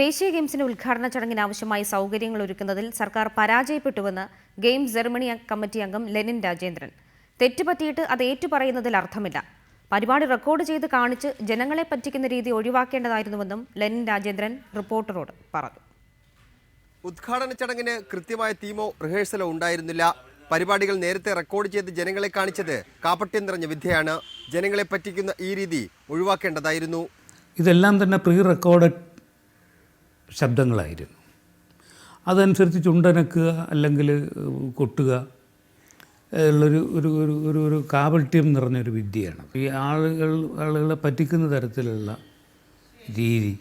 ദേശീയ ഗെയിംസിന്റെ ഉദ്ഘാടന ചടങ്ങിന് ആവശ്യമായ സൗകര്യങ്ങൾ ഒരുക്കുന്നതിൽ സർക്കാർ പരാജയപ്പെട്ടുവെന്ന് ഗെയിംസ് ജർമ്മനി കമ്മിറ്റി അംഗം ലെനിൻ രാജേന്ദ്രൻ. തെറ്റുപറ്റിയിട്ട് അത് ഏറ്റുപറയുന്നതിൽ അർത്ഥമില്ല. പരിപാടി റെക്കോർഡ് ചെയ്ത് കാണിച്ച് ജനങ്ങളെ പറ്റിക്കുന്ന രീതി ഒഴിവാക്കേണ്ടതായിരുന്നുവെന്നും ലെനിൻ രാജേന്ദ്രൻ റിപ്പോർട്ടറോട് പറഞ്ഞു. ഉദ്ഘാടന ചടങ്ങിന് കൃത്യമായ തീമോ റിഹേഴ്സലോ ഉണ്ടായിരുന്നില്ല. പരിപാടികൾ നേരത്തെ റെക്കോർഡ് ചെയ്ത് ജനങ്ങളെ കാണിച്ചത് കാപ്പട്യം നിറഞ്ഞ വിദ്യയാണ്. ജനങ്ങളെ പറ്റിക്കുന്ന ഈ രീതി ഒഴിവാക്കേണ്ടതായിരുന്നു. ഇതെല്ലാം തന്നെ പ്രീ റെക്കോർഡഡ് ശബ്ദങ്ങളായിരുന്നു. അതനുസരിച്ച് ചുണ്ടനക്കുക അല്ലെങ്കിൽ കൊട്ടുക ഉള്ളൊരു ഒരു ഒരു ഒരു ഒരു കാവൽട്യം നിറഞ്ഞൊരു വിദ്യയാണ്. ഈ ആളുകൾ ആളുകളെ പറ്റിക്കുന്ന തരത്തിലുള്ള രീതി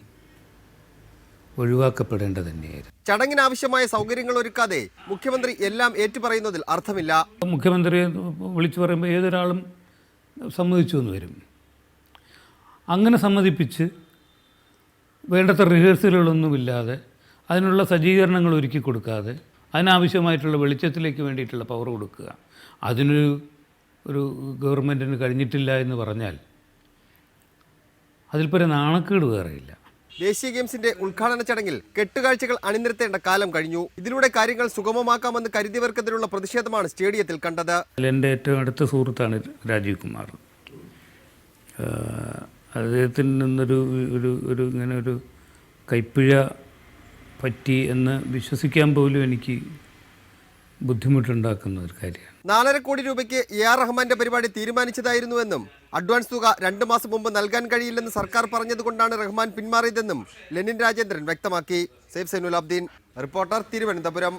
ഒഴിവാക്കപ്പെടേണ്ട തന്നെയായിരുന്നു. ചടങ്ങിന് ആവശ്യമായ സൗകര്യങ്ങൾ ഒരുക്കാതെ മുഖ്യമന്ത്രി എല്ലാം ഏറ്റുപറയുന്നതിൽ അർത്ഥമില്ല. മുഖ്യമന്ത്രി വിളിച്ചു പറയുമ്പോൾ ഏതൊരാളും സമ്മതിച്ചു എന്ന് വരും. അങ്ങനെ സമ്മതിപ്പിച്ച് വേണ്ടത്ര റിഹേഴ്സലുകളൊന്നുമില്ലാതെ അതിനുള്ള സജ്ജീകരണങ്ങൾ ഒരുക്കി കൊടുക്കാതെ അതിനാവശ്യമായിട്ടുള്ള വെളിച്ചത്തിലേക്ക് വേണ്ടിയിട്ടുള്ള പവർ കൊടുക്കുക. അതിനൊരു ഒരു ഗവൺമെന്റിന് കഴിഞ്ഞിട്ടില്ല എന്ന് പറഞ്ഞാൽ അതിൽ പരം നാണക്കേട് വേറെയില്ല. ദേശീയ ഗെയിംസിന്റെ ഉദ്ഘാടന ചടങ്ങിൽ കെട്ടുകാഴ്ചകൾ അണിനിരത്തേണ്ട കാലം കഴിഞ്ഞു. ഇതിലൂടെ കാര്യങ്ങൾ സുഗമമാക്കാമെന്ന് കരുതിയവർക്കെതിരുള്ള പ്രതിഷേധമാണ് സ്റ്റേഡിയത്തിൽ കണ്ടത്. എന്റെ ഏറ്റവും അടുത്ത സുഹൃത്താണ് രാജീവ് കുമാർ. അദ്ദേഹത്തിൽ നിന്നൊരു ഒരു ഒരു ഇങ്ങനെ ഒരു കൈപ്പിഴ പറ്റി എന്ന് വിശ്വസിക്കാൻ പോലും എനിക്ക് ബുദ്ധിമുട്ടുണ്ടാക്കുന്ന ഒരു കാര്യമാണ്. നാലര കോടി രൂപയ്ക്ക് എ ആർ റഹ്മാന്റെ പരിപാടി തീരുമാനിച്ചതായിരുന്നുവെന്നും അഡ്വാൻസ് തുക രണ്ടു മാസം മുമ്പ് നൽകാൻ കഴിയില്ലെന്ന് സർക്കാർ പറഞ്ഞതുകൊണ്ടാണ് റഹ്മാൻ പിന്മാറിയതെന്നും ലെനിൻ രാജേന്ദ്രൻ വ്യക്തമാക്കി. സേഫ് സൈനുലാബ്ദീൻ റിപ്പോർട്ടർ തിരുവനന്തപുരം.